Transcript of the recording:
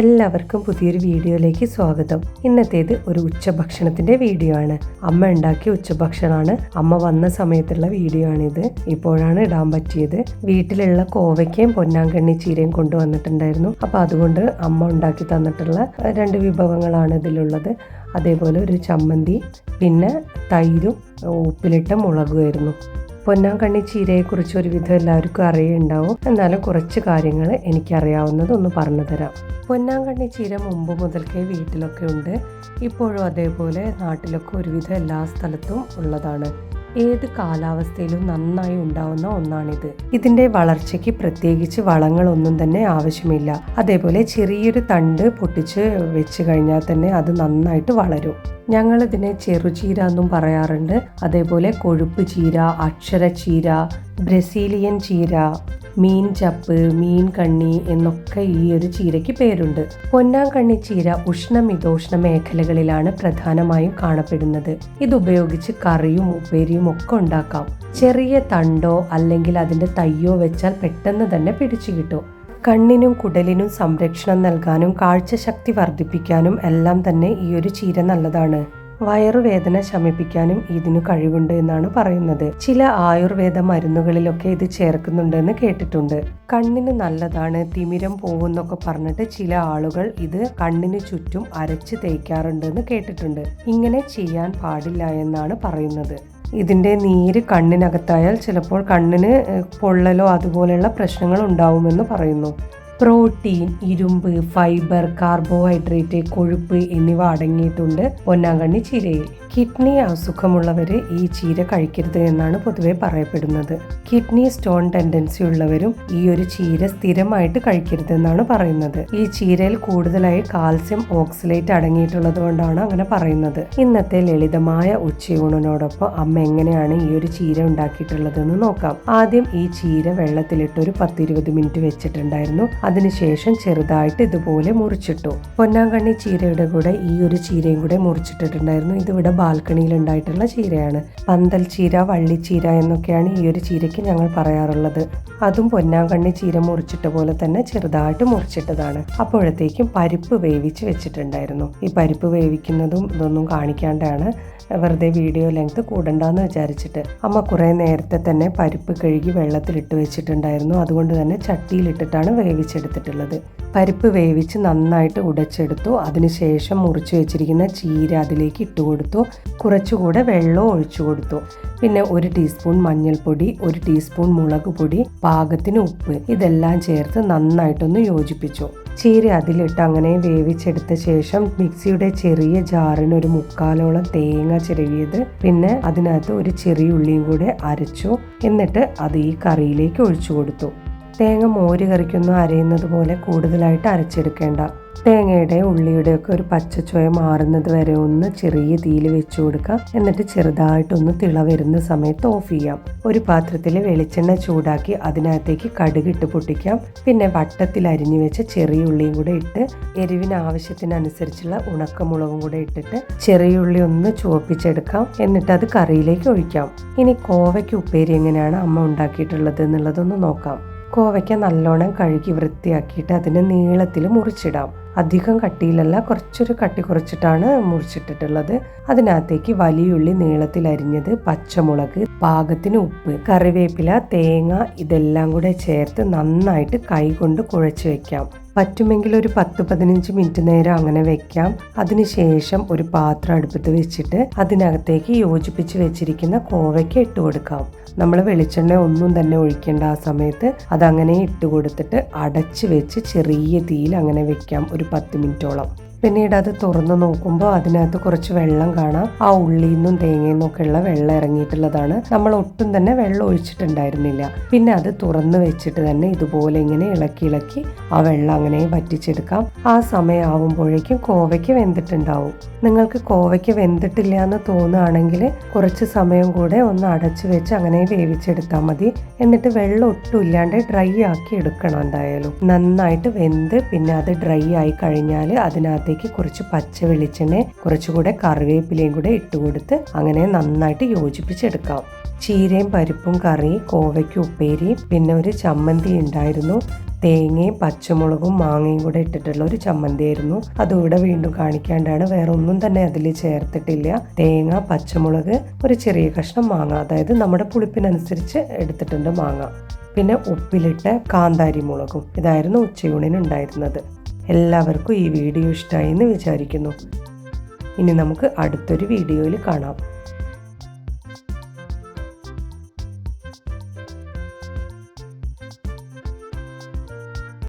എല്ലാവർക്കും പുതിയൊരു വീഡിയോയിലേക്ക് സ്വാഗതം. ഇന്നത്തേത് ഒരു ഉച്ചഭക്ഷണത്തിന്റെ വീഡിയോ ആണ്. അമ്മ ഉണ്ടാക്കിയ ഉച്ചഭക്ഷണമാണ്. അമ്മ വന്ന സമയത്തുള്ള വീഡിയോ ആണിത്. ഇപ്പോഴാണ് ഇടാൻ പറ്റിയത്. വീട്ടിലുള്ള കോവയ്ക്കയും പൊന്നാങ്കണ്ണി ചീരയും കൊണ്ടുവന്നിട്ടുണ്ടായിരുന്നു. അപ്പോൾ അതുകൊണ്ട് അമ്മ ഉണ്ടാക്കി തന്നിട്ടുള്ള രണ്ട് വിഭവങ്ങളാണ് ഇതിലുള്ളത്. അതേപോലെ ഒരു ചമ്മന്തി പിന്നെ തൈരും ഉപ്പിലിട്ട മുളകുമായിരുന്നു പൊന്നാങ്കണ്ണി ചീരയെക്കുറിച്ച് ഒരുവിധം എല്ലാവർക്കും അറിയുണ്ടാവും. എന്നാലും കുറച്ച് കാര്യങ്ങൾ എനിക്കറിയാവുന്നത് ഒന്ന് പറഞ്ഞു തരാം. പൊന്നാങ്കണ്ണി ചീര മുമ്പ് മുതൽക്കേ വീട്ടിലൊക്കെ ഉണ്ട്. ഇപ്പോഴും അതേപോലെ നാട്ടിലൊക്കെ ഒരുവിധം എല്ലാ സ്ഥലത്തും ഉള്ളതാണ്. ഏത് കാലാവസ്ഥയിലും നന്നായി ഉണ്ടാവുന്ന ഒന്നാണിത്. ഇതിന്റെ വളർച്ചയ്ക്ക് പ്രത്യേകിച്ച് വളങ്ങളൊന്നും തന്നെ ആവശ്യമില്ല. അതേപോലെ ചെറിയൊരു തണ്ട് പൊട്ടിച്ച് വെച്ച് കഴിഞ്ഞാൽ തന്നെ അത് നന്നായിട്ട് വളരും. ഞങ്ങൾ ഇതിനെ ചെറുചീര എന്നും പറയാറുണ്ട്. അതേപോലെ കൊഴുപ്പ് ചീര അക്ഷര ചീര ബ്രസീലിയൻ ചീര മീൻ ചപ്പ് മീൻ കണ്ണി എന്നൊക്കെ ഈ ഒരു ചീരയ്ക്ക് പേരുണ്ട്. പൊന്നാങ്കണ്ണി ചീര ഉഷ്ണമിതോഷ്ണ മേഖലകളിലാണ് പ്രധാനമായും കാണപ്പെടുന്നത്. ഇതുപയോഗിച്ച് കറിയും ഉപ്പേരിയും ഒക്കെ ഉണ്ടാക്കാം. ചെറിയ തണ്ടോ അല്ലെങ്കിൽ അതിന്റെ തയ്യോ വെച്ചാൽ പെട്ടെന്ന് തന്നെ പിടിച്ചു കിട്ടും. കണ്ണിനും കുടലിനും സംരക്ഷണം നൽകാനും കാഴ്ചശക്തി വർദ്ധിപ്പിക്കാനും എല്ലാം തന്നെ ഈ ഒരു ചീര നല്ലതാണ്. വയറുവേദന ശമിപ്പിക്കാനും ഇതിനു കഴിവുണ്ട് എന്നാണ് പറയുന്നത്. ചില ആയുർവേദ മരുന്നുകളിലൊക്കെ ഇത് ചേർക്കുന്നുണ്ടെന്ന് കേട്ടിട്ടുണ്ട്. കണ്ണിന് നല്ലതാണ് തിമിരം പോവുന്നൊക്കെ പറഞ്ഞിട്ട് ചില ആളുകൾ ഇത് കണ്ണിന് ചുറ്റും അരച്ച് തേക്കാറുണ്ട് എന്ന് കേട്ടിട്ടുണ്ട്. ഇങ്ങനെ ചെയ്യാൻ പാടില്ല എന്നാണ് പറയുന്നത്. ഇതിന്റെ നീര് കണ്ണിനകത്തായാൽ ചിലപ്പോൾ കണ്ണിന് പൊള്ളലോ അതുപോലെയുള്ള പ്രശ്നങ്ങൾ ഉണ്ടാവുമെന്ന് പറയുന്നു. പ്രോട്ടീൻ ഇരുമ്പ് ഫൈബർ കാർബോഹൈഡ്രേറ്റ് കൊഴുപ്പ് എന്നിവ അടങ്ങിയിട്ടുണ്ട് പൊന്നാങ്കണ്ണി ചീരയിൽ. കിഡ്നി അസുഖമുള്ളവർ ഈ ചീര കഴിക്കരുത് എന്നാണ് പൊതുവെ പറയപ്പെടുന്നത്. കിഡ്നി സ്റ്റോൺ ടെൻഡൻസി ഉള്ളവരും ഈ ഒരു ചീര സ്ഥിരമായിട്ട് കഴിക്കരുതെന്നാണ് പറയുന്നത്. ഈ ചീരയിൽ കൂടുതലായി കാൽസ്യം ഓക്സലേറ്റ് അടങ്ങിയിട്ടുള്ളത് കൊണ്ടാണ് അങ്ങനെ പറയുന്നത്. ഇന്നത്തെ ലളിതമായ ഉച്ചയൂണിനോടൊപ്പം അമ്മ എങ്ങനെയാണ് ഈ ഒരു ചീര ഉണ്ടാക്കിയിട്ടുള്ളതെന്ന് നോക്കാം. ആദ്യം ഈ ചീര വെള്ളത്തിലിട്ട് ഒരു പത്തിരുപത് മിനിറ്റ് വെച്ചിട്ടുണ്ടായിരുന്നു. അതിനുശേഷം ചെറുതായിട്ട് ഇതുപോലെ മുറിച്ചിട്ടു. പൊന്നാങ്കണ്ണി ചീരയുടെ കൂടെ ഈ ഒരു ചീരയും കൂടെ മുറിച്ചിട്ടിട്ടുണ്ടായിരുന്നു. ഇതിവിടെ ബാൽക്കണിയിൽ ഉണ്ടായിട്ടുള്ള ചീരയാണ്. പന്തൽ ചീര വള്ളിച്ചീര എന്നൊക്കെയാണ് ഈ ഒരു ചീരയ്ക്ക് ഞങ്ങൾ പറയാറുള്ളത്. അതും പൊന്നാങ്കണ്ണി ചീര മുറിച്ചിട്ട പോലെ തന്നെ ചെറുതായിട്ട് മുറിച്ചിട്ടതാണ്. അപ്പോഴത്തേക്കും പരിപ്പ് വേവിച്ച് വെച്ചിട്ടുണ്ടായിരുന്നു. ഈ പരിപ്പ് വേവിക്കുന്നതും ഇതൊന്നും കാണിക്കാണ്ടാണ് വെറുതെ വീഡിയോ ലെങ്ത് കൂടണ്ടെന്ന് വിചാരിച്ചിട്ട്. അമ്മ കുറേ നേരത്തെ തന്നെ പരിപ്പ് കഴുകി വെള്ളത്തിലിട്ട് വെച്ചിട്ടുണ്ടായിരുന്നു. അതുകൊണ്ട് തന്നെ ചട്ടിയിലിട്ടിട്ടാണ് വേവിച്ചെടുത്തിട്ടുള്ളത്. പരിപ്പ് വേവിച്ച് നന്നായിട്ട് ഉടച്ചെടുത്തു. അതിനുശേഷം മുറിച്ച് വെച്ചിരിക്കുന്ന ചീര അതിലേക്ക് ഇട്ട് കൊടുത്തു. കുറച്ചുകൂടെ വെള്ളം ഒഴിച്ചു കൊടുത്തു. പിന്നെ ഒരു ടീസ്പൂൺ മഞ്ഞൾപ്പൊടി ഒരു ടീസ്പൂൺ മുളക് പൊടി പാകത്തിന് ഉപ്പ് ഇതെല്ലാം ചേർത്ത് നന്നായിട്ടൊന്ന് യോജിപ്പിച്ചു. ചീര അതിലിട്ട് അങ്ങനെ വേവിച്ചെടുത്ത ശേഷം മിക്സിയുടെ ചെറിയ ജാറിന് ഒരു മുക്കാലോളം തേങ്ങ ചിരവിയത് പിന്നെ അതിനകത്ത് ഒരു ചെറിയ ഉള്ളിയും കൂടെ അരച്ചു. എന്നിട്ട് അത് ഈ കറിയിലേക്ക് ഒഴിച്ചു കൊടുത്തു. തേങ്ങ മോര് കറിക്കൊന്നും അരയുന്നത് പോലെ കൂടുതലായിട്ട് അരച്ചെടുക്കേണ്ട. തേങ്ങയുടെ ഉള്ളിയുടെ ഒക്കെ ഒരു പച്ചച്ചുവ മാറുന്നത് വരെ ഒന്ന് ചെറിയ തീയിൽ വെച്ചു കൊടുക്കുക. എന്നിട്ട് ചെറുതായിട്ടൊന്ന് തിള വരുന്ന സമയത്ത് ഓഫ് ചെയ്യാം. ഒരു പാത്രത്തിൽ വെളിച്ചെണ്ണ ചൂടാക്കി അതിനകത്തേക്ക് കടുകിട്ട് പൊട്ടിക്കാം. പിന്നെ വട്ടത്തിൽ അരിഞ്ഞു വെച്ച ചെറിയ ഉള്ളിയും കൂടെ ഇട്ട് എരിവിന് ആവശ്യത്തിനനുസരിച്ചുള്ള ഉണക്കമുളകും കൂടെ ഇട്ടിട്ട് ചെറിയ ഉള്ളി ഒന്ന് ചുവപ്പിച്ചെടുക്കാം. എന്നിട്ട് അത് കറിയിലേക്ക് ഒഴിക്കാം. ഇനി കോവയ്ക്ക് ഉപ്പേരി എങ്ങനെയാണ് അമ്മ ഉണ്ടാക്കിയിട്ടുള്ളത് എന്നുള്ളതൊന്ന് നോക്കാം. കോവയ്ക്ക നല്ലോണം കഴുകി വൃത്തിയാക്കിയിട്ട് അതിനെ നീളത്തിൽ മുറിച്ചിടാം. അധികം കട്ടിയിലല്ല കുറച്ചൊരു കട്ടി കുറച്ചിട്ടാണ് മുറിച്ചിട്ടിട്ടുള്ളത്. അതിനകത്തേക്ക് വലിയുള്ളി നീളത്തിൽ അരിഞ്ഞത് പച്ചമുളക് പാകത്തിന് ഉപ്പ് കറിവേപ്പില തേങ്ങ ഇതെല്ലാം കൂടെ ചേർത്ത് നന്നായിട്ട് കൈകൊണ്ട് കുഴച്ച് വെക്കാം. പറ്റുമെങ്കിൽ ഒരു പത്ത് പതിനഞ്ച് മിനിറ്റ് നേരം അങ്ങനെ വെക്കാം. അതിനുശേഷം ഒരു പാത്രം അടുപ്പത്ത് വെച്ചിട്ട് അതിനകത്തേക്ക് യോജിപ്പിച്ച് വെച്ചിരിക്കുന്ന കോവയ്ക്ക് ഇട്ട് കൊടുക്കാം. നമ്മൾ വെളിച്ചെണ്ണ ഒന്നും തന്നെ ഒഴിക്കേണ്ട ആ സമയത്ത് അതങ്ങനെ ഇട്ട് കൊടുത്തിട്ട് അടച്ച് വെച്ച് ചെറിയ തീയിൽ അങ്ങനെ വെക്കാം. ഒരു പത്ത് മിനിറ്റോളം. പിന്നീട് അത് തുറന്നു നോക്കുമ്പോൾ അതിനകത്ത് കുറച്ച് വെള്ളം കാണാം. ആ ഉള്ളിൽ നിന്നും തേങ്ങയിൽ നിന്നൊക്കെ ഉള്ള വെള്ളം ഇറങ്ങിയിട്ടുള്ളതാണ്. നമ്മൾ ഒട്ടും തന്നെ വെള്ളം ഒഴിച്ചിട്ടുണ്ടായിരുന്നില്ല. പിന്നെ അത് തുറന്നു വെച്ചിട്ട് തന്നെ ഇതുപോലെ ഇങ്ങനെ ഇളക്കി ഇളക്കി ആ വെള്ളം അങ്ങനെ വറ്റിച്ചെടുക്കാം. ആ സമയമാവുമ്പോഴേക്കും കോവയ്ക്ക് വെന്തിട്ടുണ്ടാവും. നിങ്ങൾക്ക് കോവയ്ക്ക് വെന്തിട്ടില്ല എന്ന് തോന്നുകയാണെങ്കിൽ കുറച്ച് സമയം കൂടെ ഒന്ന് അടച്ചു വെച്ച് അങ്ങനെ വേവിച്ചെടുത്താൽ മതി. എന്നിട്ട് വെള്ളം ഒട്ടും ഇല്ലാണ്ട് ഡ്രൈ ആക്കി എടുക്കണം എന്തായാലും. നന്നായിട്ട് വെന്ത് പിന്നെ അത് ഡ്രൈ ആയി കഴിഞ്ഞാൽ അതിനകത്തേക്ക് കുറച്ച് പച്ച വെളിച്ചെണ്ണ കുറച്ചുകൂടെ കറിവേപ്പിലയും കൂടെ ഇട്ട് കൊടുത്ത് അങ്ങനെ നന്നായിട്ട് യോജിപ്പിച്ചെടുക്കാം. ചീരയും പരിപ്പും കറി കോവയ്ക്ക് ഉപ്പേരിയും പിന്നെ ഒരു ചമ്മന്തി ഉണ്ടായിരുന്നു. തേങ്ങയും പച്ചമുളകും മാങ്ങയും കൂടെ ഇട്ടിട്ടുള്ള ഒരു ചമ്മന്തിയായിരുന്നു. അതിവിടെ വീണ്ടും കാണിക്കാണ്ടാണ് വേറെ ഒന്നും തന്നെ അതിൽ ചേർത്തിട്ടില്ല. തേങ്ങ പച്ചമുളക് ഒരു ചെറിയ കഷ്ണം മാങ്ങ അതായത് നമ്മുടെ പുളിപ്പിനനുസരിച്ച് എടുത്തിട്ടുണ്ട് മാങ്ങ. പിന്നെ ഉപ്പിലിട്ട കാന്താരി മുളകും ഇതായിരുന്നു ഉച്ചയൂണിന് ഉണ്ടായിരുന്നത്. എല്ലാവർക്കും ഈ വീഡിയോ ഇഷ്ടമായി എന്ന് വിചാരിക്കുന്നു. ഇനി നമുക്ക് അടുത്തൊരു വീഡിയോയിൽ കാണാം.